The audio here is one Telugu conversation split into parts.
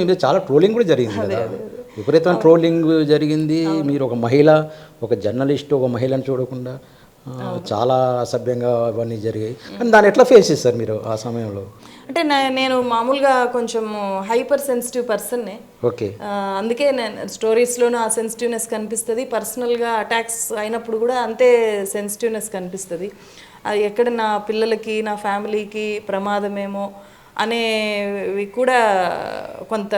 మీ మీద చాలా ట్రోలింగ్ కూడా జరిగింది కదా. విపరీతమైన ట్రోలింగ్ జరిగింది. మీరు ఒక మహిళ ఒక జర్నలిస్ట్ ఒక మహిళను చూడకుండా చాలా అసభ్యంగా అవన్నీ జరిగాయి. కానీ దాన్ని ఎట్లా ఫేస్ చేస్తారు మీరు ఆ సమయంలో? అంటే నేను మామూలుగా కొంచెం హైపర్ సెన్సిటివ్ పర్సన్నే ఓకే. అందుకే నేను స్టోరీస్లోనూ ఆ సెన్సిటివ్నెస్ కనిపిస్తుంది. పర్సనల్గా అటాక్స్ అయినప్పుడు కూడా అంతే సెన్సిటివ్నెస్ కనిపిస్తుంది. ఎక్కడ నా పిల్లలకి నా ఫ్యామిలీకి ప్రమాదమేమో అనేవి కూడా కొంత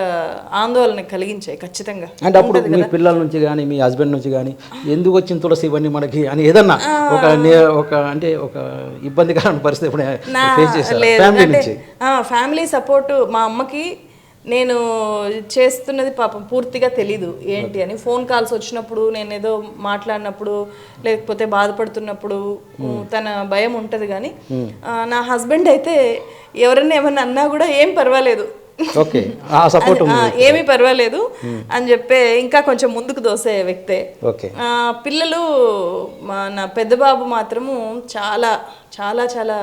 ఆందోళన కలిగించాయి ఖచ్చితంగా. అంటే అప్పుడు మీ పిల్లల నుంచి కానీ మీ హస్బెండ్ నుంచి కానీ ఎందుకు వచ్చిన తులసి ఇవన్నీ మనకి? అని ఏదన్నా ఒక ఒక అంటే ఒక ఇబ్బందికరమైన పరిస్థితి ఫ్యామిలీ సపోర్ట్ మా అమ్మకి నేను చేస్తున్నది పాపం పూర్తిగా తెలీదు. ఏంటి అని ఫోన్ కాల్స్ వచ్చినప్పుడు నేను ఏదో మాట్లాడినప్పుడు లేకపోతే బాధపడుతున్నప్పుడు తన భయం ఉంటుంది కానీ నా హస్బెండ్ అయితే ఎవరన్నా ఏమన్నా అన్నా కూడా ఏం పర్వాలేదు. ఓకే. ఆ సపోర్ట్ ఏమీ పర్వాలేదు అని చెప్పే ఇంకా కొంచెం ముందుకు దోసే వ్యక్తే. పిల్లలు మా నా పెద్ద బాబు మాత్రము చాలా చాలా చాలా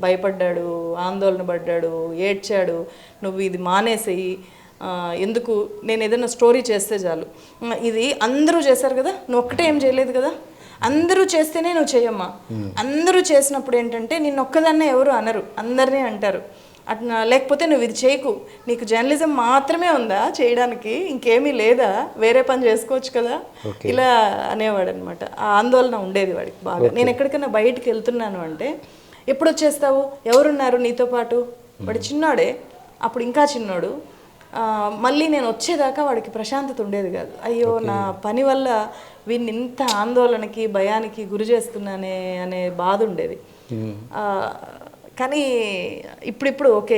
భయపడ్డాడు ఆందోళన పడ్డాడు ఏడ్చాడు నువ్వు ఇది మానేసేయి. ఎందుకు? నేను ఏదైనా స్టోరీ చేస్తే చాలు. ఇది అందరూ చేశారు కదా? నువ్వు ఒక్కటే ఏం చేయలేదు కదా? అందరూ చేస్తేనే నువ్వు చేయమ్మా. అందరూ చేసినప్పుడు ఏంటంటే నిన్ను ఒక్కదాన్నే ఎవరు అనరు. అందరినీ అంటారు. అట్లా లేకపోతే నువ్వు ఇది చేయకు. నీకు జర్నలిజం మాత్రమే ఉందా చేయడానికి? ఇంకేమీ లేదా? వేరే పని చేసుకోవచ్చు కదా? ఇలా అనేవాడు అనమాట ఆ ఆందోళన ఉండేది వాడికి బాగా. నేను ఎక్కడికైనా బయటికి వెళ్తున్నాను అంటే ఎప్పుడు వచ్చేస్తావు? ఎవరున్నారు నీతో పాటు? వాడు చిన్నాడే. అప్పుడు ఇంకా చిన్నోడు. మళ్ళీ నేను వచ్చేదాకా వాడికి ప్రశాంతత ఉండేది కాదు. అయ్యో నా పని వల్ల వీడిని ఇంత ఆందోళనకి భయానికి గురి చేస్తున్నానే అనే బాధ ఉండేది. కానీ ఇప్పుడిప్పుడు ఓకే